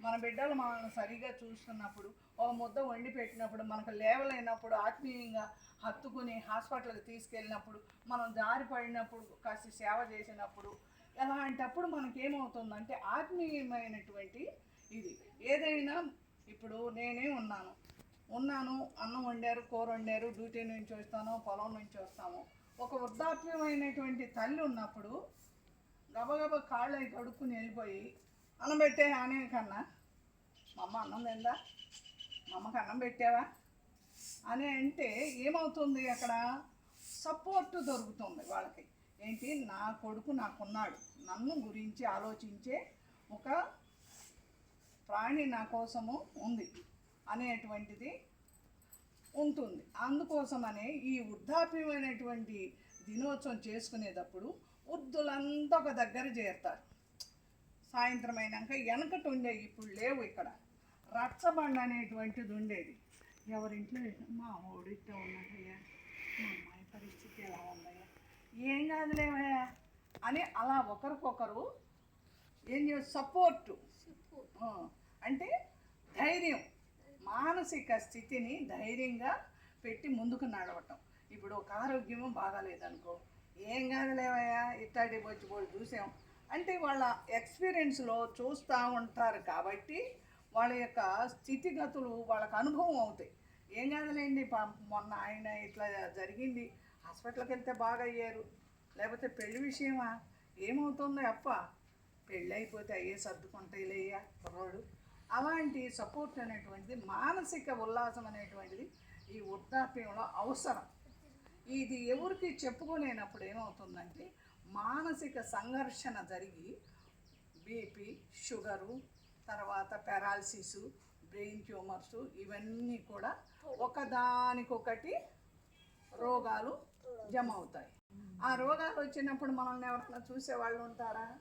మన బిడ్డలు మనల్ని సరిగా చూస్తున్నప్పుడు ఓ ముద్ద వండి పెట్టినప్పుడు మనకు లేవలేనప్పుడు ఆత్మీయంగా హత్తుకుని హాస్పిటల్కి తీసుకెళ్ళినప్పుడు మనం జారిపడినప్పుడు కాస్త సేవ చేసినప్పుడు అలాంటప్పుడు మనకేమవుతుందంటే ఆత్మీయమైనటువంటి ఇది. ఏదైనా ఇప్పుడు నేనే ఉన్నాను. ఉన్నాను అన్నం వండారు కూర వండారు డ్యూటీ నుంచి వస్తాను పొలం నుంచి వస్తాము. ఒక వృద్ధాప్యమైనటువంటి తల్లి ఉన్నప్పుడు గబగబ కాళ్ళు కడుక్కుని వెళ్ళిపోయి అన్నం పెట్టే అనే కన్నా మా అమ్మ అన్నం తిందా? మా అమ్మకి అన్నం పెట్టావా? అని అంటే ఏమవుతుంది అక్కడ? సపోర్ట్ దొరుకుతుంది వాళ్ళకి. ఏంటి? నా కొడుకు నాకున్నాడు. నన్ను గురించి ఆలోచించే ఒక ప్రాణి నా కోసము ఉంది అనేటువంటిది ఉంటుంది. అందుకోసమనే ఈ వృద్ధాప్యమైనటువంటి దినోత్సవం చేసుకునేటప్పుడు వృద్ధులంతా ఒక దగ్గర చేరుతారు. సాయంత్రం అయినాక వెనకటి ఉండేవి ఇప్పుడు లేవు ఇక్కడ. రచ్చబండ అనేటువంటిది ఉండేది. ఎవరింట్లో మా ఓడితో ఉన్నదయ్యా. మా అమ్మాయి పరిస్థితి ఎలా ఉందయ్యా? ఏం కాదులేవయ్యా అని అలా ఒకరికొకరు ఏం చే సపోర్టు అంటే ధైర్యం. మానసిక స్థితిని ధైర్యంగా పెట్టి ముందుకు నడవటం. ఇప్పుడు ఒక ఆరోగ్యము బాగాలేదనుకో. ఏం కాదులేవయ్యా ఇట్టాడి బొచ్చిపోయి చూసాం. అంటే వాళ్ళ ఎక్స్పీరియన్స్లో చూస్తూ ఉంటారు కాబట్టి వాళ్ళ యొక్క స్థితిగతులు వాళ్ళకి అనుభవం అవుతాయి. ఏం కాదులేండి మొన్న ఆయన ఇట్లా జరిగింది హాస్పిటల్కి వెళ్తే బాగా అయ్యారు లేకపోతే పెళ్ళి విషయమా? ఏమవుతుందో అప్ప? పెళ్ళి అయిపోతే అయ్యే సర్దుకుంటాయిలేయ్యా కుర్రోడు. అలాంటి సపోర్ట్ అనేటువంటిది మానసిక ఉల్లాసం అనేటువంటిది ఈ వృద్ధాప్యంలో అవసరం. ఇది ఎవరికి చెప్పుకోలేనప్పుడు ఏమవుతుందంటే మానసిక సంఘర్షణ జరిగి బీపీ షుగరు తర్వాత పెరాలసిస్ బ్రెయిన్ ట్యూమర్స్ ఇవన్నీ కూడా ఒకదానికొకటి రోగాలు జమ అవుతాయి. ఆ రోగాలు వచ్చినప్పుడు మనల్ని ఎవరైనా చూసేవాళ్ళు ఉంటారా?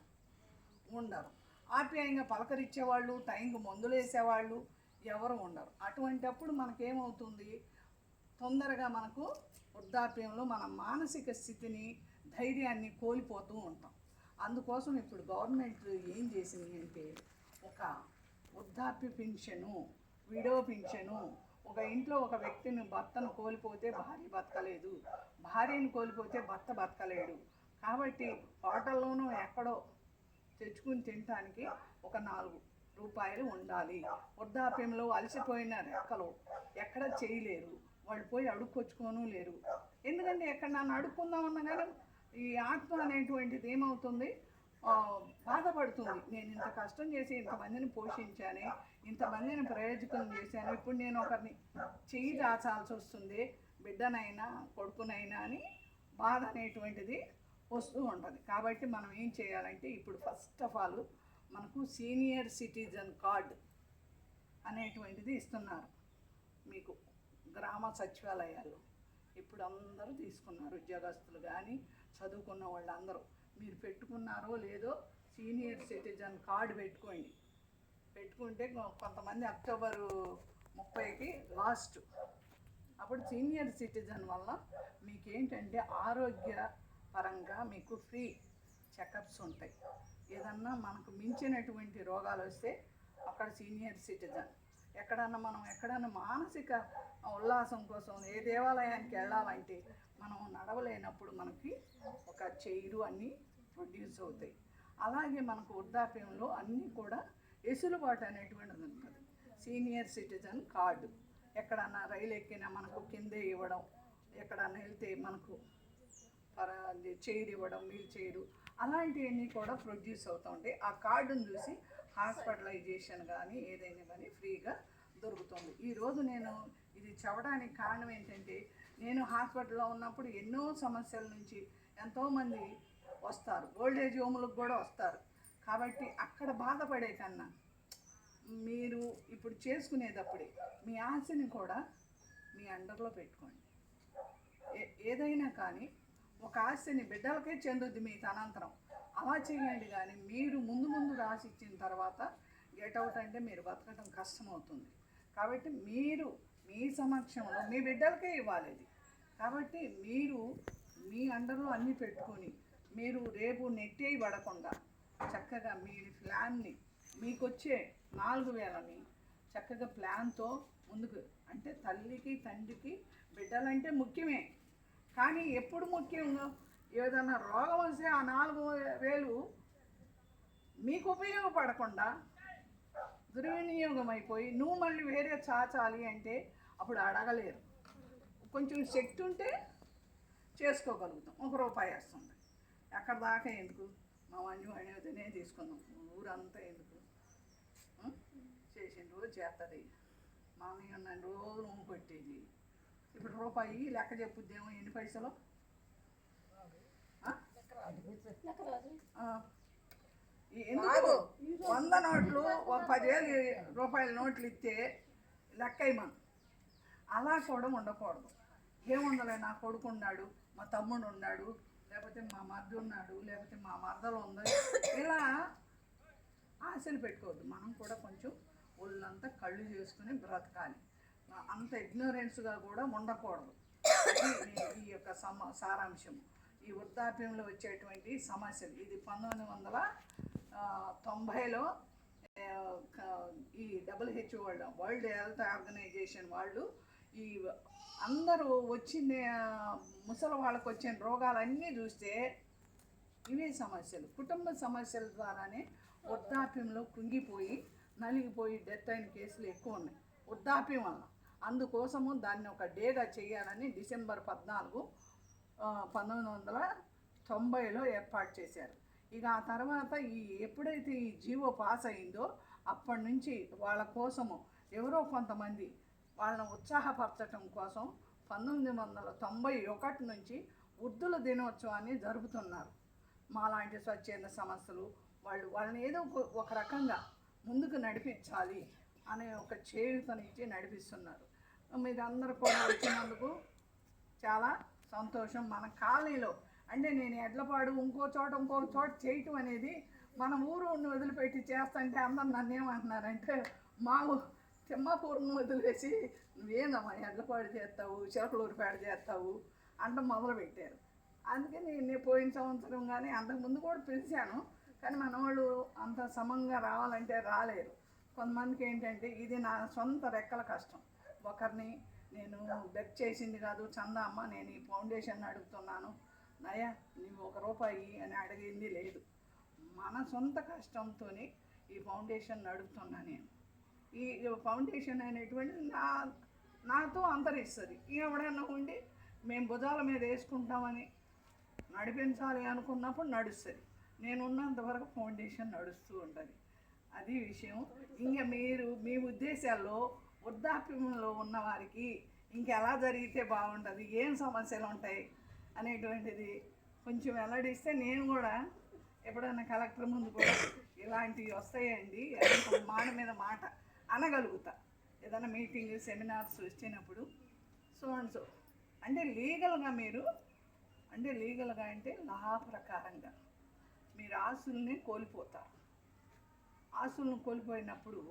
ఉండరు. ఆప్యాయంగా పలకరించేవాళ్ళు టైంకి మందులు వేసేవాళ్ళు ఎవరు ఉండరు. అటువంటప్పుడు మనకేమవుతుంది? తొందరగా మనకు వృద్ధాప్యంలో మన మానసిక స్థితిని ధైర్యాన్ని కోల్పోతూ ఉంటాం. అందుకోసం ఇప్పుడు గవర్నమెంట్ ఏం చేసింది అంటే ఒక వృద్ధాప్య పింఛను విడో పింఛను ఒక ఇంట్లో ఒక వ్యక్తిని భర్తను కోల్పోతే భార్య బతకలేదు భార్యను కోల్పోతే భర్త బతకలేడు. కాబట్టి హోటల్లోనూ ఎక్కడో తెచ్చుకుని తినటానికి ఒక నాలుగు రూపాయలు ఉండాలి. వృద్ధాప్యంలో అలసిపోయిన రెక్కలు ఎక్కడ చేయలేరు. వాళ్ళు పోయి అడుక్కొచ్చుకోను లేరు. ఎందుకంటే ఎక్కడ నన్ను అడుక్కుందామన్నా కానీ ఈ ఆత్మ అనేటువంటిది ఏమవుతుంది? బాధపడుతుంది. నేను ఇంత కష్టం చేసి ఇంతమందిని పోషించాను ఇంతమందిని ప్రయోజకం చేశాను. ఇప్పుడు నేను ఒకరిని చెయ్యి దాచాల్సి వస్తుంది. బిడ్డనైనా కొడుకునైనా అని బాధ అనేటువంటిది వస్తూ ఉంటుంది. కాబట్టి మనం ఏం చేయాలంటే ఇప్పుడు ఫస్ట్ ఆఫ్ ఆల్ మనకు సీనియర్ సిటిజన్ కార్డ్ అనేటువంటిది ఇస్తున్నారు. మీకు గ్రామ సచివాలయాలు ఇప్పుడు అందరూ తీసుకున్నారు ఉద్యోగస్తులు కానీ చదువుకున్న వాళ్ళందరూ. మీరు పెట్టుకున్నారో లేదో సీనియర్ సిటిజన్ కార్డు పెట్టుకోండి. పెట్టుకుంటే కొ- కొంతమంది అక్టోబరు ముప్పైకి లాస్ట్. అప్పుడు సీనియర్ సిటిజన్ వల్ల మీకేంటంటే ఆరోగ్య పరంగా మీకు ఫ్రీ చెకప్స్ ఉంటాయి. ఏదన్నా మనకు మించినటువంటి రోగాలు వస్తే అక్కడ సీనియర్ సిటిజన్ ఎక్కడన్నా మనం ఎక్కడన్నా మానసిక ఉల్లాసం కోసం ఏ దేవాలయానికి వెళ్ళాలంటే మనం నడవలేనప్పుడు మనకి ఒక చైరు అన్నీ ప్రొడ్యూస్ అవుతాయి. అలాగే మనకు వృద్ధాప్యంలో అన్నీ కూడా ఎసులుబాటు అనేటువంటిది ఉంటుంది సీనియర్ సిటిజన్ కార్డు. ఎక్కడన్నా రైలు ఎక్కినా మనకు కిందే ఇవ్వడం ఎక్కడన్నా వెళ్తే మనకు పర చైర్ ఇవ్వడం వీల్ చైరు అలాంటివన్నీ కూడా ప్రొడ్యూస్ అవుతూ ఉంటాయి. ఆ కార్డును చూసి హాస్పిటలైజేషన్ కానీ ఏదైనా కానీ ఫ్రీగా దొరుకుతుంది. ఈరోజు నేను ఇది చెప్పడానికి కారణం ఏంటంటే నేను హాస్పిటల్లో ఉన్నప్పుడు ఎన్నో సమస్యల నుంచి ఎంతోమంది వస్తారు. ఓల్డ్ ఏజ్ హోములకు కూడా వస్తారు. కాబట్టి అక్కడ బాధపడే కన్నా మీరు ఇప్పుడు చేసుకునేటప్పుడే మీ ఆశని కూడా మీ అండర్లో పెట్టుకోండి. ఏ- ఏదైనా కానీ ఒక ఆశని బిడ్డలకే చెందుద్ది మీ తనంతరం. అలా చేయండి కానీ మీరు ముందు ముందు రాసి ఇచ్చిన తర్వాత గెట్ అవుట్ అంటే మీరు బతకడం కష్టమవుతుంది. కాబట్టి మీరు మీ సమక్షంలో మీ బిడ్డలకే ఇవ్వాలి ఇది. కాబట్టి మీరు మీ అండర్లో అన్నీ పెట్టుకొని మీరు రేపు నెట్టే పడకుండా చక్కగా మీ ప్లాన్ని మీకు వచ్చే నాలుగు వేలని చక్కగా ప్లాన్తో ముందుకు అంటే తల్లికి తండ్రికి బిడ్డలంటే ముఖ్యమే. కానీ ఎప్పుడు ముఖ్యం ఏదైనా రోగం వస్తే ఆ నాలుగు వేలు మీకు ఉపయోగపడకుండా దుర్వినియోగం అయిపోయి నువ్వు మళ్ళీ వేరే చాచాలి అంటే అప్పుడు అడగలేరు. కొంచెం శక్తి ఉంటే చేసుకోగలుగుతాం. ఒక రూపాయి వస్తుంది. ఎక్కడ దాకా ఎందుకు? మా మంజు అనేదినే తీసుకుందాం. ఊరంతా ఎందుకు? చేసిన రోజు చేస్తుంది మామయ్య నన్ను రోజు నువ్వు కొట్టేది. ఇప్పుడు రూపాయి లెక్క చెప్పుద్దేమో ఎన్ని పైసలు? ఎందుకు? వంద నోట్లు ఒక పదివేలు రూపాయల నోట్లు ఇస్తే లెక్క ఇమ్మను అలా కూడా ఉండకూడదు. ఏముండలే నా కొడుకు ఉన్నాడు మా తమ్ముడు ఉన్నాడు లేకపోతే మా మర్ది ఉన్నాడు లేకపోతే మా మర్దలు ఉంది. ఇలా ఆశలు పెట్టుకోవద్దు. మనం కూడా కొంచెం ఒళ్ళంతా కళ్ళు చేసుకుని బ్రతకాలి. అంత ఇగ్నోరెన్స్గా కూడా ఉండకూడదు. ఈ యొక్క సమ సారాంశం ఈ వృద్ధాప్యంలో వచ్చేటువంటి సమస్యలు. ఇది పంతొమ్మిది వందల తొంభైలో ఈ డబ్ల్యూహెచ్ఓ వాళ్ళు వరల్డ్ హెల్త్ ఆర్గనైజేషన్ వాళ్ళు ఈ అందరూ వచ్చిన ముసలి వాళ్ళకు వచ్చిన రోగాలన్నీ చూస్తే ఇవే సమస్యలు. కుటుంబ సమస్యల ద్వారానే వృద్ధాప్యంలో కుంగిపోయి నలిగిపోయి డెత్ అయిన కేసులు ఎక్కువ ఉన్నాయి. వృద్ధాప్యం వల్ల. అందుకోసము దాన్ని ఒక డేగా చేయాలని డిసెంబర్ పద్నాలుగు పంతొమ్మిది వందల తొంభైలో ఏర్పాటు చేశారు. ఇక ఆ తర్వాత ఈ ఎప్పుడైతే ఈ జీవో పాస్ అయిందో అప్పటి నుంచి వాళ్ళ కోసము ఎవరో కొంతమంది వాళ్ళని ఉత్సాహపరచటం కోసం పంతొమ్మిది వందల తొంభై ఒకటి నుంచి వృద్ధుల దినోత్సవాన్ని జరుపుతున్నారు. మాలాంటి స్వచ్ఛంద సంస్థలు వాళ్ళు వాళ్ళని ఏదో ఒక- ఒక రకంగా ముందుకు నడిపించాలి అనే ఒక చేయుతనిచ్చి నడిపిస్తున్నారు. మీరు అందరూ కూడా వచ్చినందుకు చాలా సంతోషం మన కాలనీలో. అంటే నేను ఎడ్లపాడు ఇంకో చోట ఇంకో చోట చేయటం అనేది మన ఊరు వదిలిపెట్టి చేస్తుంటే అందరు నన్ను ఏమంటున్నారంటే మా తిమ్మాపూర్ను వదిలేసి నువ్వేందమ్మా ఎడ్లపాడు చేస్తావు చిలకలూరుపేట చేస్తావు అంట మొదలుపెట్టారు అందుకే అందుకని నేను పోయిన సంవత్సరం కానీ అంతకుముందు కూడా పిలిచాను కానీ మన వాళ్ళు అంత సమంగా రావాలంటే రాలేరు. కొంతమందికి ఏంటంటే ఇది నా సొంత రెక్కల కష్టం. ఒకరిని నేను బెక్ చేసింది కాదు చందా అమ్మ నేను ఈ ఫౌండేషన్ అడుగుతున్నాను. నయా నువ్వు ఒక రూపాయి అని అడిగింది లేదు. మన సొంత కష్టంతోనే ఈ ఫౌండేషన్ నడుపుతున్నా నేను. ఈ ఫౌండేషన్ అనేటువంటిది నా నాతో అంతరిస్తుంది. ఎవడైనా ఉండి మేము భుజాల మీద వేసుకుంటామని నడిపించాలి అనుకున్నప్పుడు నడుస్తుంది. నేను ఉన్నంత వరకు ఫౌండేషన్ నడుస్తూ ఉంటుంది. అది విషయం. ఇంకా మీరు మీ ఉద్దేశాల్లో వృద్ధాప్యంలో ఉన్న వారికి ఇంకెలా జరిగితే బాగుంటుంది? ఏం సమస్యలు ఉంటాయి అనేటువంటిది కొంచెం వెల్లడిస్తే నేను కూడా ఎప్పుడైనా కలెక్టర్ ముందు కూడా ఇలాంటివి వస్తాయండి. మాట మీద మాట అనగలుగుతా. ఏదైనా మీటింగ్ సెమినార్స్ వచ్చినప్పుడు సో అండ్ సో. అంటే లీగల్గా మీరు అంటే లీగల్గా అంటే లా ప్రకారంగా మీరు ఆస్తుల్ని కోల్పోతారు. ఆస్తులను కోల్పోయినప్పుడు